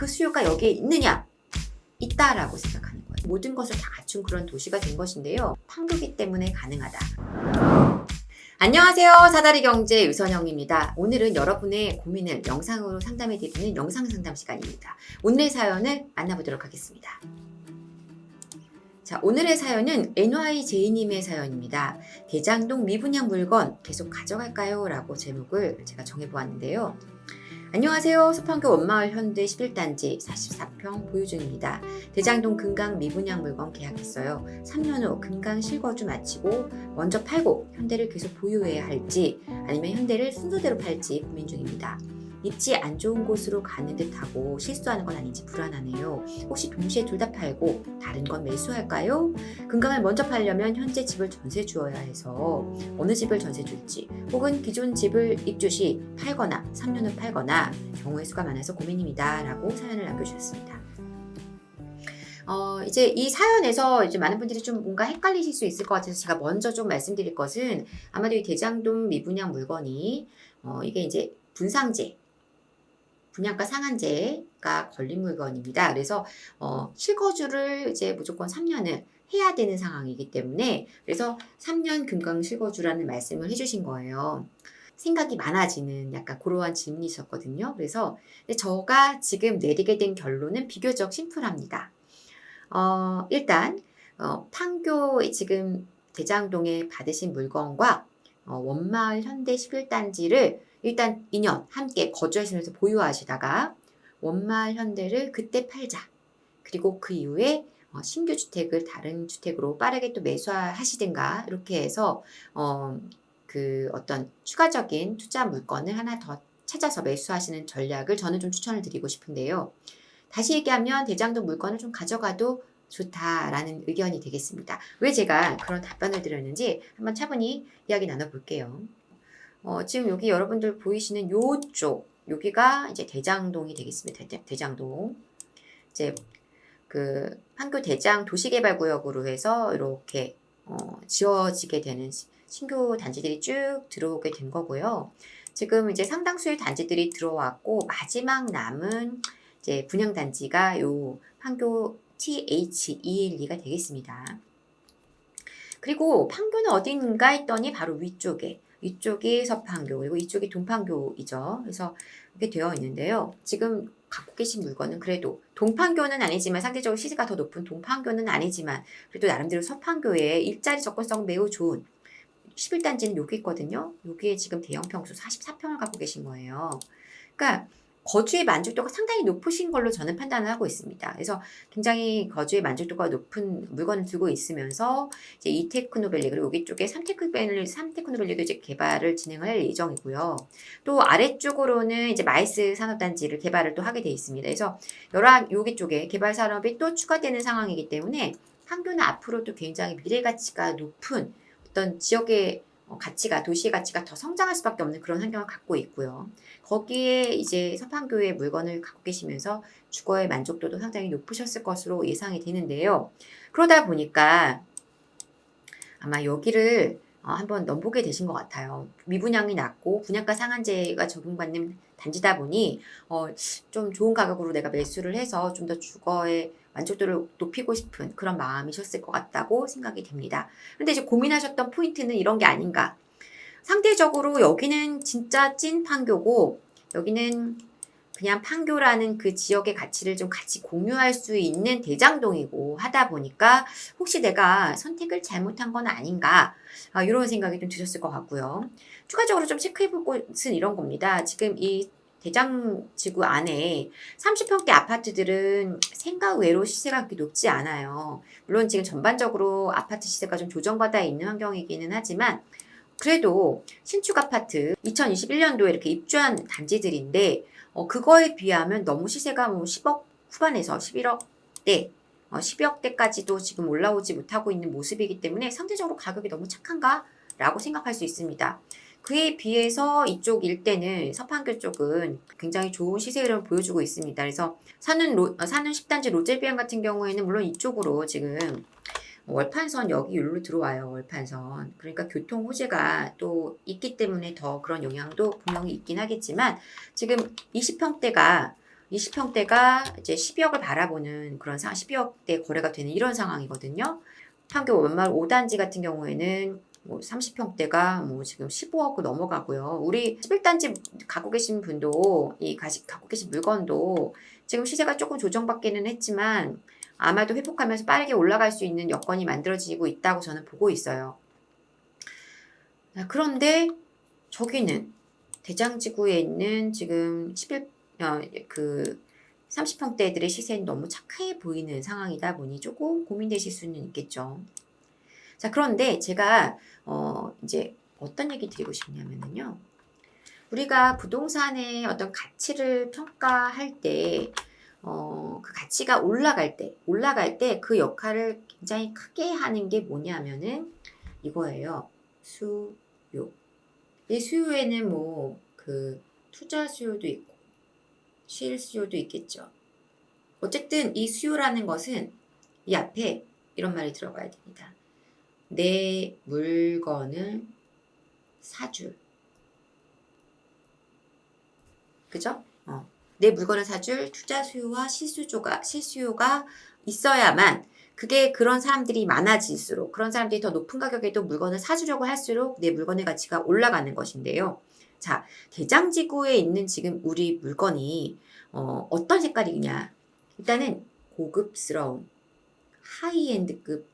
그 수요가 여기에 있느냐? 있다라고 생각하는 거예요. 모든 것을 다 갖춘 그런 도시가 된 것인데요. 판교기 때문에 가능하다. 안녕하세요. 사다리 경제 유선영입니다. 오늘은 여러분의 고민을 영상으로 상담해 드리는 영상 상담 시간입니다. 오늘의 사연을 만나보도록 하겠습니다. 자, 오늘의 사연은 NYJ님의 사연입니다. 대장동 미분양 물건 계속 가져갈까요? 라고 제목을 제가 정해보았는데요. 안녕하세요. 서판교 원마을 현대 11단지 44평 보유 중입니다. 대장동 금강 미분양 물건 계약했어요. 3년 후 금강 실거주 마치고 먼저 팔고 현대를 계속 보유해야 할지 아니면 현대를 순서대로 팔지 고민 중입니다. 입지 안 좋은 곳으로 가는 듯하고 실수하는 건 아닌지 불안하네요. 혹시 동시에 둘 다 팔고 다른 건 매수할까요? 금강을 먼저 팔려면 현재 집을 전세 주어야 해서 어느 집을 전세 줄지 혹은 기존 집을 입주 시 팔거나 3년 후 팔거나 경우의 수가 많아서 고민입니다. 라고 사연을 남겨주셨습니다. 어, 이제 이 사연에서 이제 많은 분들이 좀 뭔가 헷갈리실 수 있을 것 같아서 제가 먼저 좀 말씀드릴 것은 아마도 이 대장동 미분양 물건이 어, 이게 이제 분상제 분양가 상한제가 걸린 물건입니다. 그래서 어, 실거주를 이제 무조건 3년을 해야 되는 상황이기 때문에 그래서 3년 금강 실거주라는 말씀을 해주신 거예요. 생각이 많아지는 약간 그러한 질문이셨거든요. 그래서 근데 저가 지금 내리게 된 결론은 비교적 심플합니다. 어, 일단 어, 판교 지금 대장동에 받으신 물건과 어, 원마을 현대 11단지를 일단 2년 함께 거주하시면서 보유하시다가 원마을 현대를 그때 팔자. 그리고 그 이후에 어, 신규 주택을 다른 주택으로 빠르게 또 매수하시든가 이렇게 해서 어, 그 어떤 추가적인 투자 물건을 하나 더 찾아서 매수하시는 전략을 저는 좀 추천을 드리고 싶은데요. 다시 얘기하면 대장동 물건을 좀 가져가도 좋다라는 의견이 되겠습니다. 왜 제가 그런 답변을 드렸는지 한번 차분히 이야기 나눠볼게요. 어, 지금 여기 여러분들 보이시는 요쪽, 여기가 이제 대장동이 되겠습니다. 대, 대장동. 이제 그 판교 대장 도시개발구역으로 해서 이렇게 어, 지어지게 되는 시- 신규 단지들이 쭉 들어오게 된 거고요. 지금 이제 상당수의 단지들이 들어왔고 마지막 남은 이제 분양 단지가 요 판교 TH212가 되겠습니다. 그리고 판교는 어딘가 했더니 바로 위쪽에 이쪽이 서판교 그리고 이쪽이 동판교이죠. 그래서 이렇게 되어 있는데요. 지금 갖고 계신 물건은 그래도 동판교는 아니지만 상대적으로 시세가 더 높은 동판교는 아니지만 그래도 나름대로 서판교의 일자리 접근성 매우 좋은 11단지는 여기 있거든요. 여기에 지금 대형 평수 44평을 갖고 계신 거예요. 그러니까 거주의 만족도가 상당히 높으신 걸로 저는 판단을 하고 있습니다. 그래서 굉장히 거주의 만족도가 높은 물건을 들고 있으면서 이제 이 테크노밸리 그리고 여기 쪽에 삼테크노밸리 삼테크노밸리도 이제 개발을 진행할 예정이고요. 또 아래쪽으로는 이제 마이스 산업단지를 개발을 또 하게 돼 있습니다. 그래서 여러 여기 쪽에 개발 산업이 또 추가되는 상황이기 때문에 판교는 앞으로도 굉장히 미래 가치가 높은 어떤 지역의 어, 가치가 도시의 가치가 더 성장할 수밖에 없는 그런 환경을 갖고 있고요. 거기에 이제 서판교의 물건을 갖고 계시면서 주거의 만족도도 상당히 높으셨을 것으로 예상이 되는데요. 그러다 보니까 아마 여기를 어, 한번 넘보게 되신 것 같아요. 미분양이 낮고 분양가 상한제가 적용받는 단지다 보니 어, 좀 좋은 가격으로 내가 매수를 해서 좀 더 주거의 만족도를 높이고 싶은 그런 마음이셨을 것 같다고 생각이 됩니다. 근데 이제 고민하셨던 포인트는 이런 게 아닌가. 상대적으로 여기는 진짜 찐 판교고 여기는 그냥 판교라는 그 지역의 가치를 좀 같이 공유할 수 있는 대장동이고 하다 보니까 혹시 내가 선택을 잘못한 건 아닌가 아, 이런 생각이 좀 드셨을 것 같고요. 추가적으로 좀 체크해 볼 것은 이런 겁니다. 지금 이 대장 지구 안에 30평대 아파트들은 생각 외로 시세가 그렇게 높지 않아요. 물론 지금 전반적으로 아파트 시세가 좀 조정받아 있는 환경이기는 하지만 그래도 신축 아파트 2021년도에 이렇게 입주한 단지들인데 어, 그거에 비하면 너무 시세가 뭐 10억 후반에서 11억대, 어, 10억대까지도 지금 올라오지 못하고 있는 모습이기 때문에 상대적으로 가격이 너무 착한가? 라고 생각할 수 있습니다. 그에 비해서 이쪽 일대는 서판교 쪽은 굉장히 좋은 시세 흐름을 보여주고 있습니다. 그래서 사는 로, 어, 사는 10단지 로제비안 같은 경우에는 물론 이쪽으로 지금 월판선 여기 여기로 들어와요. 월판선. 그러니까 교통 호재가 또 있기 때문에 더 그런 영향도 분명히 있긴 하겠지만 지금 20평대가 20평대가 이제 12억을 바라보는 그런 상황, 12억대 거래가 되는 이런 상황이거든요. 판교 원마을 5단지 같은 경우에는 뭐 30평대가 뭐 지금 15억 넘어가고요. 우리 11단지 갖고 계신 분도 이 가시, 갖고 계신 물건도 지금 시세가 조금 조정받기는 했지만 아마도 회복하면서 빠르게 올라갈 수 있는 여건이 만들어지고 있다고 저는 보고 있어요. 자, 그런데 저기는 대장지구에 있는 지금 11, 어, 그 30평대들의 시세는 너무 착해 보이는 상황이다 보니 조금 고민되실 수는 있겠죠. 자, 그런데 제가, 어, 이제 어떤 얘기 드리고 싶냐면요. 우리가 부동산의 어떤 가치를 평가할 때, 어, 그 가치가 올라갈 때, 올라갈 때 그 역할을 굉장히 크게 하는 게 뭐냐면은 이거예요. 수요. 이 수요에는 뭐, 그, 투자 수요도 있고, 실 수요도 있겠죠. 어쨌든 이 수요라는 것은 이 앞에 이런 말이 들어가야 됩니다. 내 물건을 사줄. 그죠? 어. 내 물건을 사줄 투자 수요와 실수요가, 실수요가 있어야만 그게 그런 사람들이 많아질수록 그런 사람들이 더 높은 가격에도 물건을 사주려고 할수록 내 물건의 가치가 올라가는 것인데요. 자, 대장지구에 있는 지금 우리 물건이 어, 어떤 색깔이냐? 일단은 고급스러운 하이엔드급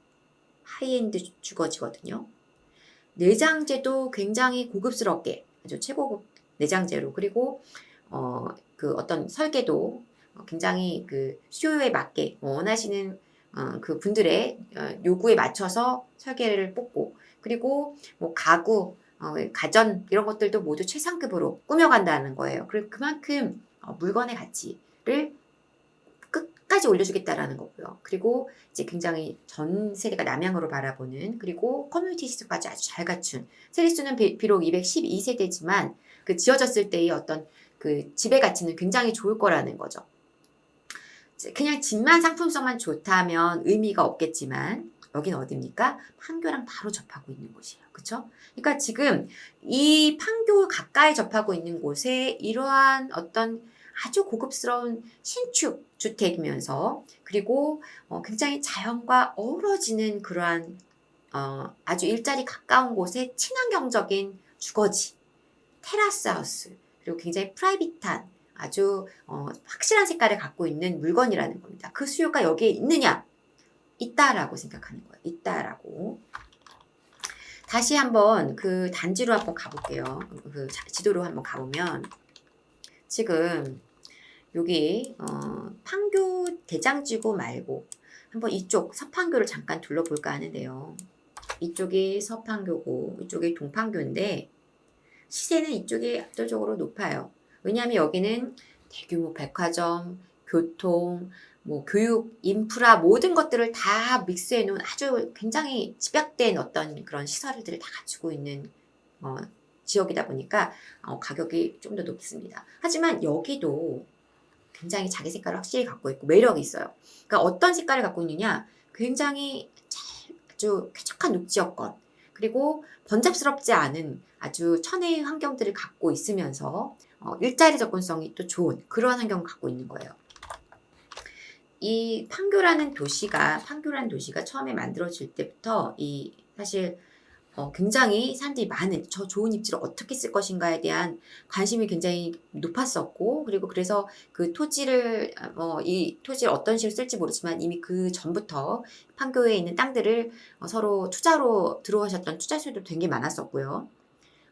하이엔드 주거지거든요. 내장재도 굉장히 고급스럽게 아주 최고급 내장재로 그리고 어, 그 어떤 설계도 굉장히 그 수요에 맞게 원하시는 어, 그 분들의 어, 요구에 맞춰서 설계를 뽑고 그리고 뭐 가구 어, 가전 이런 것들도 모두 최상급으로 꾸며간다는 거예요. 그만큼 어, 물건의 가치를 끝 까지 올려주겠다라는 거고요. 그리고 이제 굉장히 전 세계가 남향으로 바라보는 그리고 커뮤니티 시스까지 아주 잘 갖춘 세리수는 비, 비록 212세대지만 그 지어졌을 때의 어떤 그 집의 가치는 굉장히 좋을 거라는 거죠. 그냥 집만 상품성만 좋다면 의미가 없겠지만 여긴 어디입니까? 판교랑 바로 접하고 있는 곳이에요. 그쵸? 그러니까 지금 이 판교 가까이 접하고 있는 곳에 이러한 어떤 아주 고급스러운 신축 주택이면서 그리고 어, 굉장히 자연과 어우러지는 그러한 어, 아주 일자리 가까운 곳에 친환경적인 주거지, 테라스 하우스, 그리고 굉장히 프라이빗한 아주 어, 확실한 색깔을 갖고 있는 물건이라는 겁니다. 그 수요가 여기에 있느냐? 있다라고 생각하는 거예요. 있다라고. 다시 한번 그 단지로 한번 가볼게요. 그 지도로 한번 가보면 지금 여기 어, 판교 대장지구 말고 한번 이쪽 서판교를 잠깐 둘러볼까 하는데요. 이쪽이 서판교고 이쪽이 동판교인데 시세는 이쪽이 압도적으로 높아요. 왜냐하면 여기는 대규모 백화점, 교통, 뭐 교육, 인프라 모든 것들을 다 믹스해 놓은 아주 굉장히 집약된 어떤 그런 시설들을 다 갖추고 있는 어, 지역이다 보니까 어, 가격이 좀 더 높습니다. 하지만 여기도 굉장히 자기 색깔을 확실히 갖고 있고 매력이 있어요. 그러니까 어떤 색깔을 갖고 있느냐? 굉장히 잘, 아주 쾌적한 녹지 여건 그리고 번잡스럽지 않은 아주 천혜의 환경들을 갖고 있으면서 어, 일자리 접근성이 또 좋은 그런 환경을 갖고 있는 거예요. 이 판교라는 도시가 판교라는 도시가 처음에 만들어질 때부터 이 사실 어, 굉장히 사람들이 많은 저 좋은 입지를 어떻게 쓸 것인가에 대한 관심이 굉장히 높았었고 그리고 그래서 그 토지를 어, 이 토지를 어떤 식으로 쓸지 모르지만 이미 그 전부터 판교에 있는 땅들을 어, 서로 투자로 들어오셨던 투자수도 되게 많았었고요.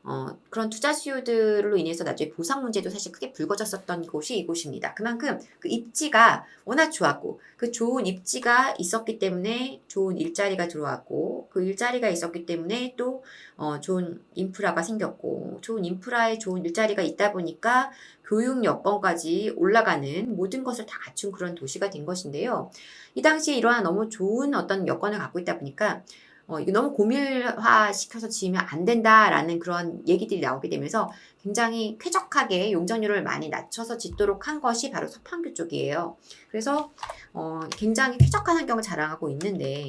어, 그런 투자 수요들로 인해서 나중에 보상 문제도 사실 크게 불거졌었던 곳이 이곳입니다. 그만큼 그 입지가 워낙 좋았고 그 좋은 입지가 있었기 때문에 좋은 일자리가 들어왔고 그 일자리가 있었기 때문에 또 어, 좋은 인프라가 생겼고 좋은 인프라에 좋은 일자리가 있다 보니까 교육 여건까지 올라가는 모든 것을 다 갖춘 그런 도시가 된 것인데요. 이 당시에 이러한 너무 좋은 어떤 여건을 갖고 있다 보니까 어, 이거 너무 고밀화 시켜서 지으면 안 된다라는 그런 얘기들이 나오게 되면서 굉장히 쾌적하게 용적률을 많이 낮춰서 짓도록 한 것이 바로 서판교 쪽이에요. 그래서 어, 굉장히 쾌적한 환경을 자랑하고 있는데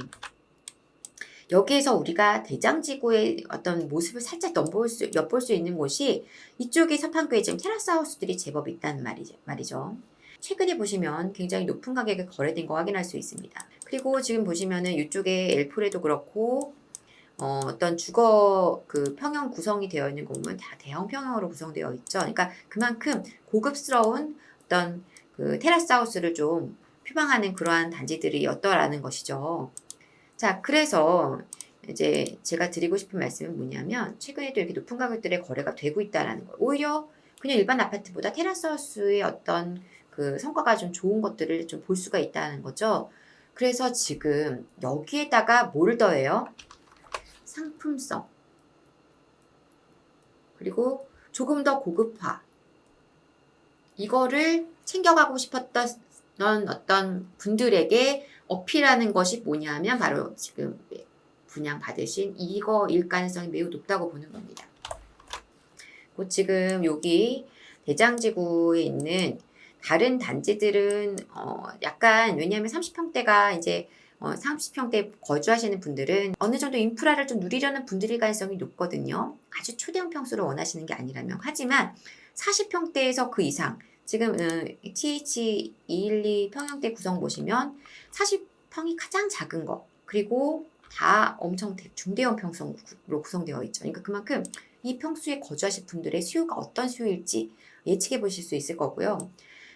여기에서 우리가 대장지구의 어떤 모습을 살짝 넘볼 수, 엿볼 수 있는 곳이 이쪽에 서판교에 지금 테라스 하우스들이 제법 있다는 말이죠. 말이죠. 최근에 보시면 굉장히 높은 가격에 거래된 거 확인할 수 있습니다. 그리고 지금 보시면은 이쪽에 엘폴에도 그렇고 어, 어떤 주거 그 평형 구성이 되어 있는 거 보면 다 대형 평형으로 구성되어 있죠. 그러니까 그만큼 고급스러운 어떤 그 테라스 하우스를 좀 표방하는 그러한 단지들이었더라는 것이죠. 자, 그래서 이제 제가 드리고 싶은 말씀은 뭐냐면 최근에도 이렇게 높은 가격들의 거래가 되고 있다라는 거. 오히려 그냥 일반 아파트보다 테라스 하우스의 어떤 그 성과가 좀 좋은 것들을 좀 볼 수가 있다는 거죠. 그래서 지금 여기에다가 뭘 더해요? 상품성. 그리고 조금 더 고급화. 이거를 챙겨가고 싶었던 어떤 분들에게 어필하는 것이 뭐냐면 바로 지금 분양 받으신 이거일 가능성이 매우 높다고 보는 겁니다. 그 지금 여기 대장지구에 있는 다른 단지들은 어 약간 왜냐하면 30평대가 이제 어 30평대 거주하시는 분들은 어느 정도 인프라를 좀 누리려는 분들일 가능성이 높거든요. 아주 초대형 평수를 원하시는 게 아니라면 하지만 40평대에서 그 이상 지금 TH212 평형대 구성 보시면 40평이 가장 작은 거 그리고 다 엄청 대- 중대형 평성으로 구성되어 있죠. 그러니까 그만큼 이 평수에 거주하실 분들의 수요가 어떤 수요일지 예측해 보실 수 있을 거고요.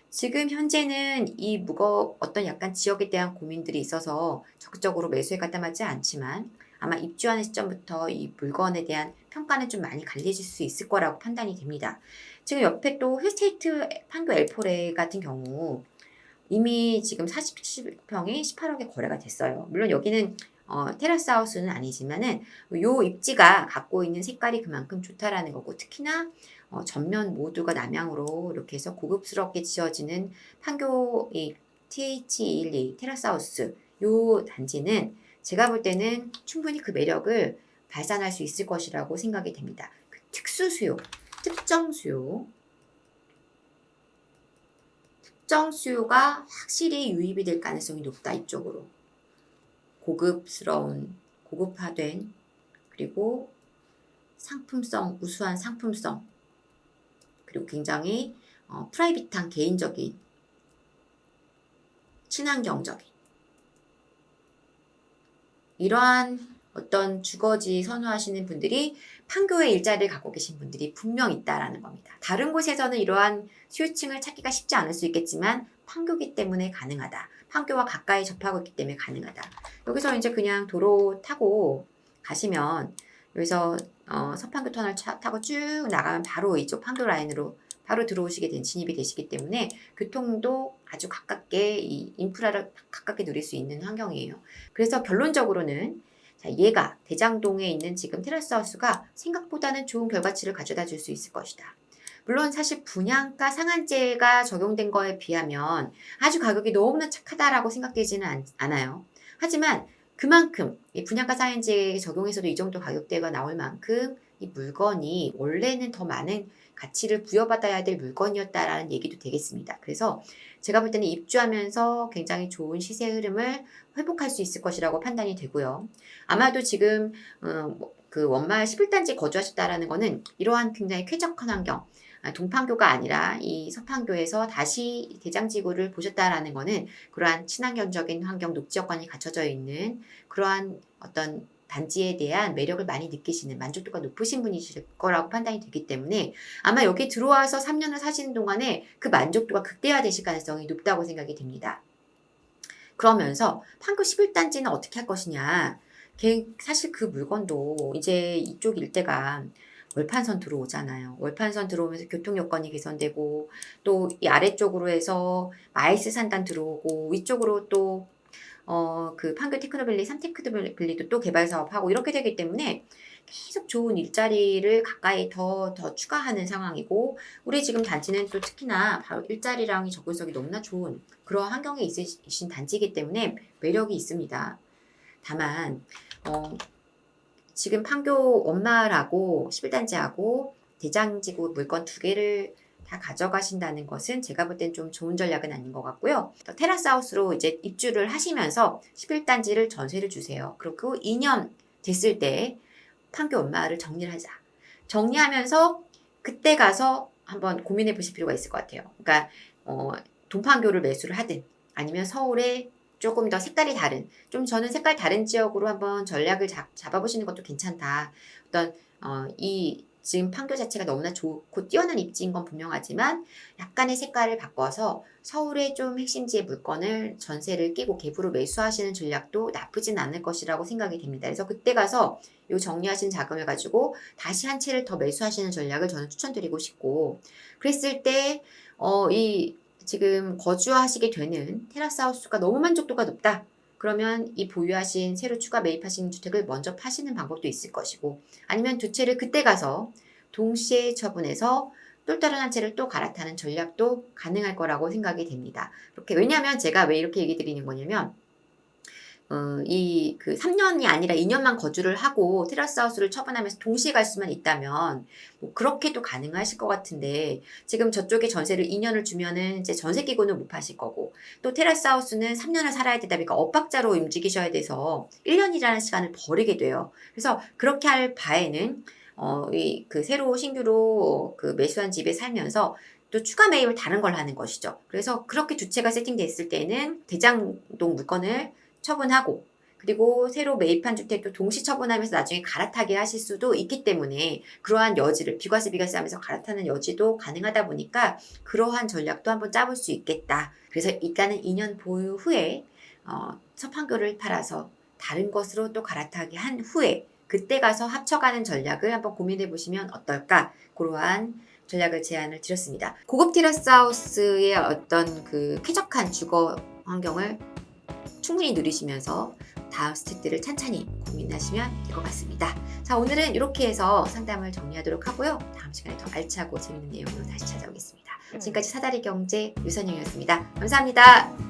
지금 현재는 이 무거 어떤 약간 지역에 대한 고민들이 있어서 적극적으로 매수에 가담하지 않지만 아마 입주하는 시점부터 이 물건에 대한 평가는 좀 많이 갈려질 수 있을 거라고 판단이 됩니다. 지금 옆에 또 힐스테이트 판교 엘포레 같은 경우 이미 지금 40평이 18억에 거래가 됐어요. 물론 여기는 어, 테라스 하우스는 아니지만은 요 입지가 갖고 있는 색깔이 그만큼 좋다라는 거고 특히나 어, 전면 모두가 남향으로 이렇게 해서 고급스럽게 지어지는 판교 이 TH212 테라스 하우스 요 단지는 제가 볼 때는 충분히 그 매력을 발산할 수 있을 것이라고 생각이 됩니다. 그 특수 수요, 특정 수요, 특정 수요가 확실히 유입이 될 가능성이 높다 이쪽으로. 고급스러운, 고급화된, 그리고 상품성, 우수한 상품성, 그리고 굉장히 어, 프라이빗한 개인적인, 친환경적인, 이러한 어떤 주거지 선호하시는 분들이 판교에 일자리를 갖고 계신 분들이 분명 있다라는 겁니다. 다른 곳에서는 이러한 수요층을 찾기가 쉽지 않을 수 있겠지만 판교기 때문에 가능하다. 판교와 가까이 접하고 있기 때문에 가능하다. 여기서 이제 그냥 도로 타고 가시면 여기서 어, 서판교 터널 차, 타고 쭉 나가면 바로 이쪽 판교 라인으로 바로 들어오시게 된 진입이 되시기 때문에 교통도 아주 가깝게 이 인프라를 가깝게 누릴 수 있는 환경이에요. 그래서 결론적으로는 자, 얘가 대장동에 있는 지금 테라스 하우스가 생각보다는 좋은 결과치를 가져다 줄 수 있을 것이다. 물론 사실 분양가 상한제가 적용된 거에 비하면 아주 가격이 너무나 착하다라고 생각되지는 않, 않아요. 하지만 그만큼 이 분양가 상한제 적용해서도 이 정도 가격대가 나올 만큼 이 물건이 원래는 더 많은 가치를 부여받아야 될 물건이었다라는 얘기도 되겠습니다. 그래서 제가 볼 때는 입주하면서 굉장히 좋은 시세 흐름을 회복할 수 있을 것이라고 판단이 되고요. 아마도 지금 어, 뭐그 원마을 11단지 거주하셨다라는 거는 이러한 굉장히 쾌적한 환경, 아, 동판교가 아니라 이 서판교에서 다시 대장지구를 보셨다라는 거는 그러한 친환경적인 환경, 녹지역관이 갖춰져 있는 그러한 어떤 단지에 대한 매력을 많이 느끼시는 만족도가 높으신 분이실 거라고 판단이 되기 때문에 아마 여기 들어와서 3년을 사시는 동안에 그 만족도가 극대화되실 가능성이 높다고 생각이 됩니다. 그러면서 판교 11단지는 어떻게 할 것이냐. 걔 사실 그 물건도 이제 이쪽 일대가 월판선 들어오잖아요. 월판선 들어오면서 교통 여건이 개선되고 또 이 아래쪽으로 해서 마이스 산단 들어오고 위쪽으로 또 어, 그 판교 테크노밸리, 삼테크노밸리도 또 개발 사업하고 이렇게 되기 때문에 계속 좋은 일자리를 가까이 더, 더 추가하는 상황이고, 우리 지금 단지는 또 특히나 바로 일자리랑이 접근성이 너무나 좋은 그런 환경에 있으신 단지이기 때문에 매력이 있습니다. 다만, 어, 지금 판교 원마을하고 11단지하고 대장지구 물건 두 개를 다 가져가신다는 것은 제가 볼 땐 좀 좋은 전략은 아닌 것 같고요. 하우스로 이제 입주를 하시면서 11단지를 전세를 주세요. 그리고 2년 됐을 때 판교 원마을을 정리를 하자. 정리하면서 그때 가서 한번 고민해 보실 필요가 있을 것 같아요. 그러니까 어, 동판교를 매수를 하든 아니면 서울에 조금 더 색깔이 다른 좀 저는 색깔 다른 지역으로 한번 전략을 잡, 잡아보시는 것도 괜찮다. 어떤 어, 이 지금 판교 자체가 너무나 좋고 뛰어난 입지인 건 분명하지만 약간의 색깔을 바꿔서 서울의 좀 핵심지의 물건을 전세를 끼고 갭으로 매수하시는 전략도 나쁘진 않을 것이라고 생각이 됩니다. 그래서 그때 가서 요 정리하신 자금을 가지고 다시 한 채를 더 매수하시는 전략을 저는 추천드리고 싶고 그랬을 때 어, 이 지금 거주하시게 되는 테라스 하우스가 너무 만족도가 높다. 그러면 이 보유하신 새로 추가 매입하신 주택을 먼저 파시는 방법도 있을 것이고 아니면 두 채를 그때 가서 동시에 처분해서 또 다른 한 채를 또 갈아타는 전략도 가능할 거라고 생각이 됩니다. 이렇게 왜냐하면 제가 왜 이렇게 얘기 드리는 거냐면 어, 이그 3년이 아니라 2년만 거주를 하고 테라스 하우스를 처분하면서 동시에 갈 수만 있다면 뭐 그렇게도 가능하실 것 같은데 지금 저쪽에 전세를 2년을 주면은 이제 전세 끼고는 못 파실 거고 또 테라스 하우스는 3년을 살아야 되다 보니까 엇박자로 움직이셔야 돼서 1년이라는 시간을 버리게 돼요. 그래서 그렇게 할 바에는 어, 이 그 새로 신규로 그 매수한 집에 살면서 또 추가 매입을 다른 걸 하는 것이죠. 그래서 그렇게 두 채가 세팅됐을 때는 대장동 물건을 처분하고 그리고 새로 매입한 주택도 동시 처분하면서 나중에 갈아타게 하실 수도 있기 때문에 그러한 여지를 비과세 비과세 하면서 갈아타는 여지도 가능하다 보니까 그러한 전략도 한번 짜볼 수 있겠다. 그래서 일단은 2년 보유 후에 어, 서판교를 팔아서 다른 것으로 또 갈아타게 한 후에 그때 가서 합쳐가는 전략을 한번 고민해 보시면 어떨까 그러한 전략을 제안을 드렸습니다. 고급 테라스 하우스의 어떤 그 쾌적한 주거 환경을 충분히 누리시면서 다음 스텝들을 찬찬히 고민하시면 될 것 같습니다. 자, 오늘은 이렇게 해서 상담을 정리하도록 하고요. 다음 시간에 더 알차고 재밌는 내용으로 다시 찾아오겠습니다. 지금까지 사다리 경제 유선영이었습니다. 감사합니다.